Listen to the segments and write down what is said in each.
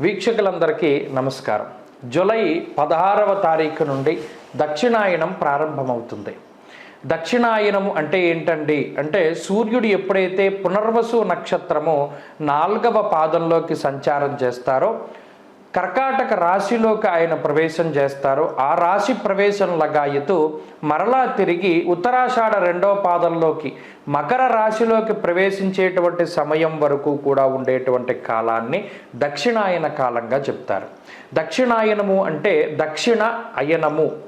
వీక్షకులందరికీ నమస్కారం. జూలై పదహారవ తారీఖు నుండి దక్షిణాయనం ప్రారంభమవుతుంది. దక్షిణాయనం అంటే ఏంటండి? అంటే సూర్యుడు ఎప్పుడైతే పునర్వసు నక్షత్రము నాలుగవ పాదంలోకి సంచారం చేస్తారో కర్కాటక రాశిలోకి ఆయన ప్రవేశం చేస్తారు. ఆ రాశి ప్రవేశం లగాయతు మరలా తిరిగి ఉత్తరాషాఢ రెండో పాదంలోకి మకర రాశిలోకి ప్రవేశించేటువంటి సమయం వరకు కూడా ఉండేటువంటి కాలాన్ని దక్షిణాయన కాలంగా చెప్తారు. దక్షిణాయనము అంటే దక్షిణ అయనము.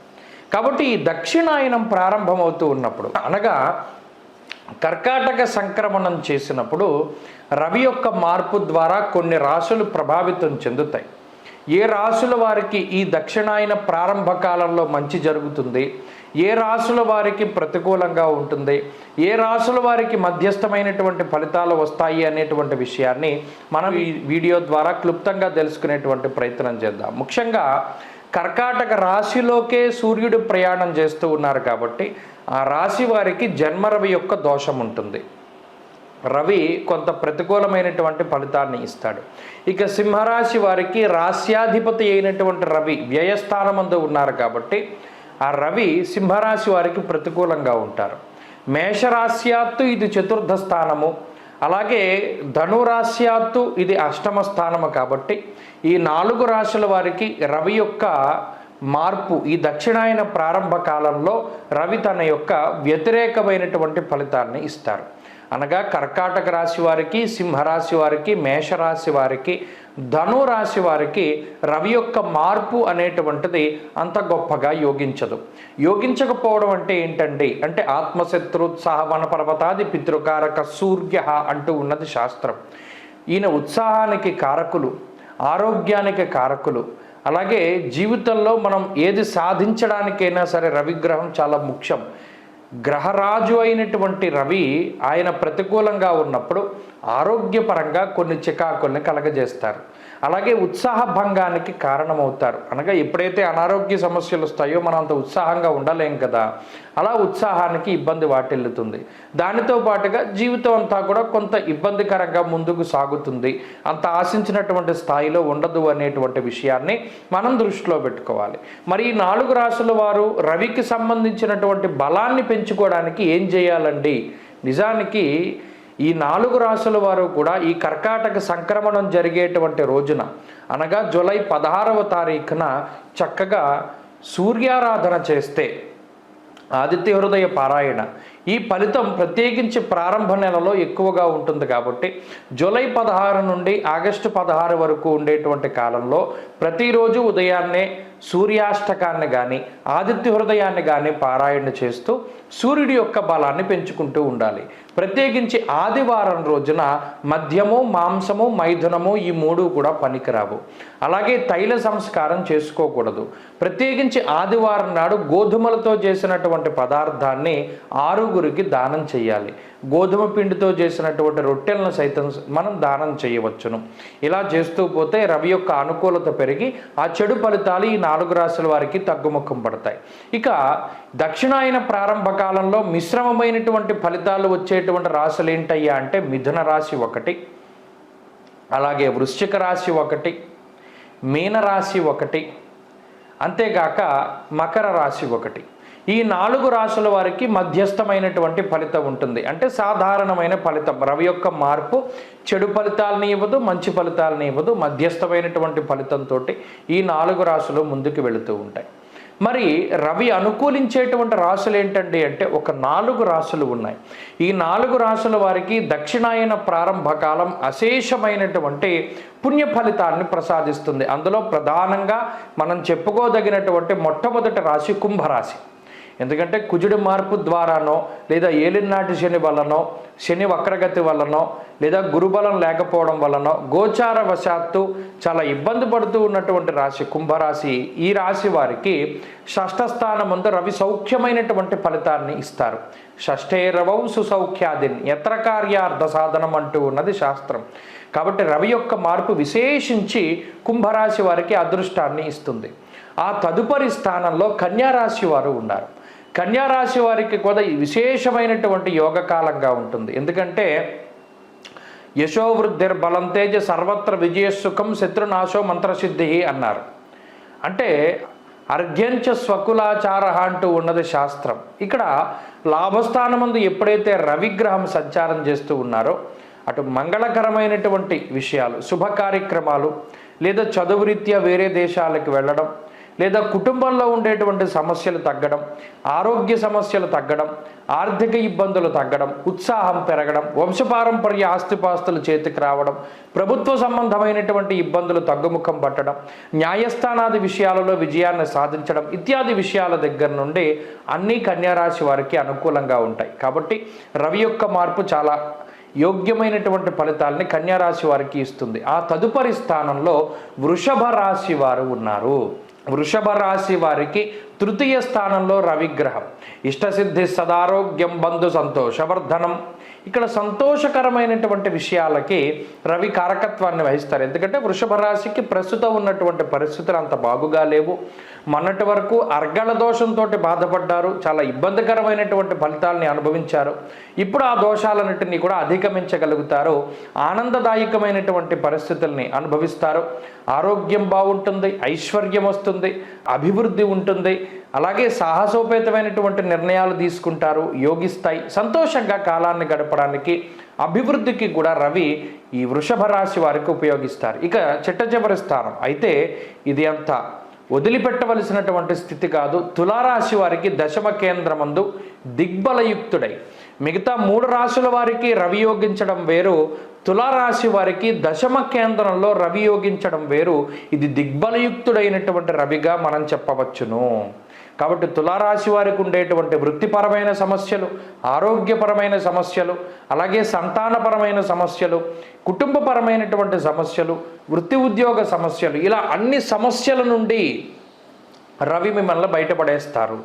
కాబట్టి ఈ దక్షిణాయనం ప్రారంభమవుతూ ఉన్నప్పుడు అనగా కర్కాటక సంక్రమణం చేసినప్పుడు రవి యొక్క మార్పు ద్వారా కొన్ని రాశులు ప్రభావితం చెందుతాయి. ఏ రాశుల వారికి ఈ దక్షిణాయన ప్రారంభ కాలంలో మంచి జరుగుతుంది? ఏ రాశుల వారికి ప్రతికూలంగా ఉంటుంది? ఏ రాశుల వారికి మధ్యస్థమైనటువంటి ఫలితాలు వస్తాయి అనేటువంటి విషయాన్ని మనం ఈ వీడియో ద్వారా క్లుప్తంగా తెలుసుకునేటువంటి ప్రయత్నం చేద్దాం. ముఖ్యంగా కర్కాటక రాశిలోకే సూర్యుడు ప్రయాణం చేస్తూ ఉన్నారు కాబట్టి ఆ రాశి వారికి జన్మరవి యొక్క దోషం ఉంటుంది. రవి కొంత ప్రతికూలమైనటువంటి ఫలితాన్ని ఇస్తాడు. ఇక సింహరాశి వారికి రాస్యాధిపతి అయినటువంటి రవి వ్యయస్థానమందు ఉన్నారు కాబట్టి ఆ రవి సింహరాశి వారికి ప్రతికూలంగా ఉంటారు. మేషరాశ్యాత్తు ఇది చతుర్థ స్థానము. అలాగే ధనురాశ్యాత్తు ఇది అష్టమ స్థానము కాబట్టి ఈ నాలుగు రాశుల వారికి రవి యొక్క మార్పు ఈ దక్షిణాయన ప్రారంభ కాలంలో రవి తన యొక్క వ్యతిరేకమైనటువంటి ఫలితాన్ని ఇస్తారు. అనగా కర్కాటక రాశి వారికి సింహరాశి వారికి మేషరాశి వారికి ధను రాశి వారికి రవి యొక్క మార్పు అనేటువంటిది అంత గొప్పగా యోగించదు. యోగించకపోవడం అంటే ఏంటండి? అంటే ఆత్మశత్రుత్సాహ వన పర్వతాది పితృకారక సూర్య అంటూ ఉన్నది శాస్త్రం. ఈయన ఉత్సాహానికి కారకులు ఆరోగ్యానికి కారకులు. అలాగే జీవితంలో మనం ఏది సాధించడానికైనా సరే రవిగ్రహం చాలా ముఖ్యం. గ్రహరాజు అయినటువంటి రవి ఆయన ప్రతికూలంగా ఉన్నప్పుడు ఆరోగ్యపరంగా కొన్ని చికాకుల్ని కలగజేస్తారు. అలాగే ఉత్సాహ భంగానికి కారణమవుతారు. అనగా ఎప్పుడైతే అనారోగ్య సమస్యలు వస్తాయో మనం అంత ఉత్సాహంగా ఉండలేం కదా. అలా ఉత్సాహానికి ఇబ్బంది వాటిల్లుతుంది. దానితో పాటుగా జీవితం అంతా కూడా కొంత ఇబ్బందికరంగా ముందుకు సాగుతుంది. అంత ఆశించినటువంటి స్థాయిలో ఉండదు అనేటువంటి విషయాన్ని మనం దృష్టిలో పెట్టుకోవాలి. మరి ఈ నాలుగు రాసుల వారు రవికి సంబంధించినటువంటి బలాన్ని పెంచుకోవడానికి ఏం చేయాలండి? నిజానికి ఈ నాలుగు రాశుల వారు కూడా ఈ కర్కాటక సంక్రమణం జరిగేటువంటి రోజున అనగా జూలై పదహారవ తారీఖున చక్కగా సూర్యారాధన చేస్తే ఆదిత్య హృదయ పారాయణ ఈ ఫలితం ప్రత్యేకించి ప్రారంభ నెలలో ఎక్కువగా ఉంటుంది కాబట్టి జూలై పదహారు నుండి ఆగస్టు పదహారు వరకు ఉండేటువంటి కాలంలో ప్రతిరోజు ఉదయాన్నే సూర్యాష్టకాన్ని కానీ ఆదిత్య హృదయాన్ని కానీ పారాయణ చేస్తూ సూర్యుడి యొక్క బలాన్ని పెంచుకుంటూ ఉండాలి. ప్రత్యేకించి ఆదివారం రోజున మద్యము మాంసము మైథునము ఈ మూడు కూడా పనికిరావు. అలాగే తైల సంస్కారం చేసుకోకూడదు. ప్రత్యేకించి ఆదివారం నాడు గోధుమలతో చేసినటువంటి పదార్థాన్ని ఆరుగురికి దానం చేయాలి. గోధుమ పిండితో చేసినటువంటి రొట్టెలను సైతం మనం దానం చేయవచ్చును. ఇలా చేస్తూ పోతే రవి యొక్క అనుకూలత పెరిగి ఆ చెడు ఫలితాలు ఈ నాలుగు రాశుల వారికి తగ్గుముఖం పడతాయి. ఇక దక్షిణాయన ప్రారంభ కాలంలో మిశ్రమమైనటువంటి ఫలితాలు వచ్చేటువంటి రాశులు ఏంటయ్యా అంటే మిథున రాశి ఒకటి అలాగే వృశ్చిక రాశి ఒకటి మీనరాశి ఒకటి అంతేగాక మకర రాశి ఒకటి. ఈ నాలుగు రాశుల వారికి మధ్యస్థమైనటువంటి ఫలితం ఉంటుంది. అంటే సాధారణమైన ఫలితం. రవి యొక్క మార్పు చెడు ఫలితాలని ఇవ్వదు మంచి ఫలితాలని ఇవ్వదు మధ్యస్థమైనటువంటి ఫలితంతో ఈ నాలుగు రాశులు ముందుకు వెళుతూ ఉంటాయి. మరి రవి అనుకూలించేటువంటి రాశులు ఏంటండి అంటే ఒక నాలుగు రాశులు ఉన్నాయి. ఈ నాలుగు రాశుల వారికి దక్షిణాయన ప్రారంభ కాలం అశేషమైనటువంటి పుణ్య ఫలితాన్ని ప్రసాదిస్తుంది. అందులో ప్రధానంగా మనం చెప్పుకోదగినటువంటి మొట్టమొదటి రాశి కుంభరాశి. ఎందుకంటే కుజుడి మార్పు ద్వారానో లేదా ఏలినాటి శని వలనో శని వక్రగతి వలనో లేదా గురుబలం లేకపోవడం వలనో గోచార వశాత్తు చాలా ఇబ్బంది పడుతూ ఉన్నటువంటి రాశి కుంభరాశి ఈ రాశి వారికి షష్ఠస్థానం ముందు రవి సౌఖ్యమైనటువంటి ఫలితాన్ని ఇస్తారు. షష్ఠేరవౌ సుసౌఖ్యాదిన్ ఎత్ర కార్యార్థ సాధనం అంటూ ఉన్నది శాస్త్రం. కాబట్టి రవి యొక్క మార్పు విశేషించి కుంభరాశి వారికి అదృష్టాన్ని ఇస్తుంది. ఆ తదుపరి స్థానంలో కన్యారాశి వారు ఉన్నారు. కన్యారాశి వారికి కూడా విశేషమైనటువంటి యోగకాలంగా ఉంటుంది. ఎందుకంటే యశోవృద్ధిర్ బలం తేజ సర్వత్ర విజయసుఖం శత్రునాశో మంత్రసిద్ధి అన్నారు. అంటే అర్ఘ్యంచ స్వకులాచార అంటూ ఉన్నది శాస్త్రం. ఇక్కడ లాభస్థానమందు ఎప్పుడైతే రవిగ్రహం సంచారం చేస్తూ ఉన్నారో అటు మంగళకరమైనటువంటి విషయాలు శుభ కార్యక్రమాలు లేదా చదువు రీత్యా వేరే దేశాలకు వెళ్ళడం లేదా కుటుంబంలో ఉండేటువంటి సమస్యలు తగ్గడం ఆరోగ్య సమస్యలు తగ్గడం ఆర్థిక ఇబ్బందులు తగ్గడం ఉత్సాహం పెరగడం వంశపారంపర్య ఆస్తిపాస్తులు చేతికి రావడం ప్రభుత్వ సంబంధమైనటువంటి ఇబ్బందులు తగ్గుముఖం పట్టడం న్యాయస్థానాది విషయాలలో విజయాన్ని సాధించడం ఇత్యాది విషయాల దగ్గర నుండి అన్ని కన్యారాశి వారికి అనుకూలంగా ఉంటాయి. కాబట్టి రవి యొక్క మార్పు చాలా యోగ్యమైనటువంటి ఫలితాలని కన్యారాశి వారికి ఇస్తుంది. ఆ తదుపరి స్థానంలో వృషభ రాశి వారు ఉన్నారు. వృషభ రాశి వారికి తృతీయ స్థానంలో రవిగ్రహం. ఇష్టసిద్ధి సదారోగ్యం బంధు సంతోషవర్ధనం. ఇక్కడ సంతోషకరమైనటువంటి విషయాలకి రవి కారకత్వాన్ని వహిస్తారు. ఎందుకంటే వృషభ రాశికి ప్రస్తుతం ఉన్నటువంటి పరిస్థితులు అంత బాగుగా లేవు. మొన్నటి వరకు అర్గళ దోషంతో బాధపడ్డారు. చాలా ఇబ్బందికరమైనటువంటి ఫలితాలని అనుభవించారు. ఇప్పుడు ఆ దోషాలన్నింటినీ కూడా అధిగమించగలుగుతారు. ఆనందదాయకమైనటువంటి పరిస్థితుల్ని అనుభవిస్తారు. ఆరోగ్యం బాగుంటుంది ఐశ్వర్యం వస్తుంది అభివృద్ధి ఉంటుంది. అలాగే సాహసోపేతమైనటువంటి నిర్ణయాలు తీసుకుంటారు యోగిస్తాయి సంతోషంగా కాలాన్ని గడపడానికి అభివృద్ధికి కూడా రవి ఈ వృషభ రాశి వారికి ఉపయోగిస్తారు. ఇక చిట్ట స్థానం. అయితే ఇది అంత వదిలిపెట్టవలసినటువంటి స్థితి కాదు. తులారాశి వారికి దశమ కేంద్రమందు దిగ్బలయుక్తుడై. మిగతా మూడు రాశుల వారికి రవి యోగించడం వేరు. తులారాశి వారికి దశమ కేంద్రంలో రవి యోగించడం వేరు. ఇది దిగ్బలయుక్తుడైనటువంటి రవిగా మనం చెప్పవచ్చును. కాబట్టి తులారాశి వారికి ఉండేటువంటి వృత్తిపరమైన సమస్యలు ఆరోగ్యపరమైన సమస్యలు అలాగే సంతానపరమైన సమస్యలు కుటుంబపరమైనటువంటి సమస్యలు వృత్తి ఉద్యోగ సమస్యలు ఇలా అన్ని సమస్యల నుండి రవి మిమ్మల్ని బయటపడేస్తారు.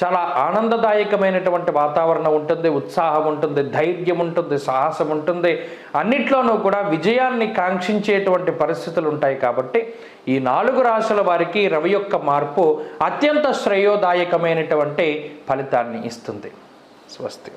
చాలా ఆనందదాయకమైనటువంటి వాతావరణం ఉంటుంది ఉత్సాహం ఉంటుంది ధైర్యం ఉంటుంది సాహసం ఉంటుంది. అన్నిట్లోనూ కూడా విజయాన్ని కాంక్షించేటువంటి పరిస్థితులు ఉంటాయి కాబట్టి ఈ నాలుగు రాశుల వారికి రవి యొక్క మార్పు అత్యంత శ్రేయోదాయకమైనటువంటి ఫలితాన్ని ఇస్తుంది. స్వస్తి.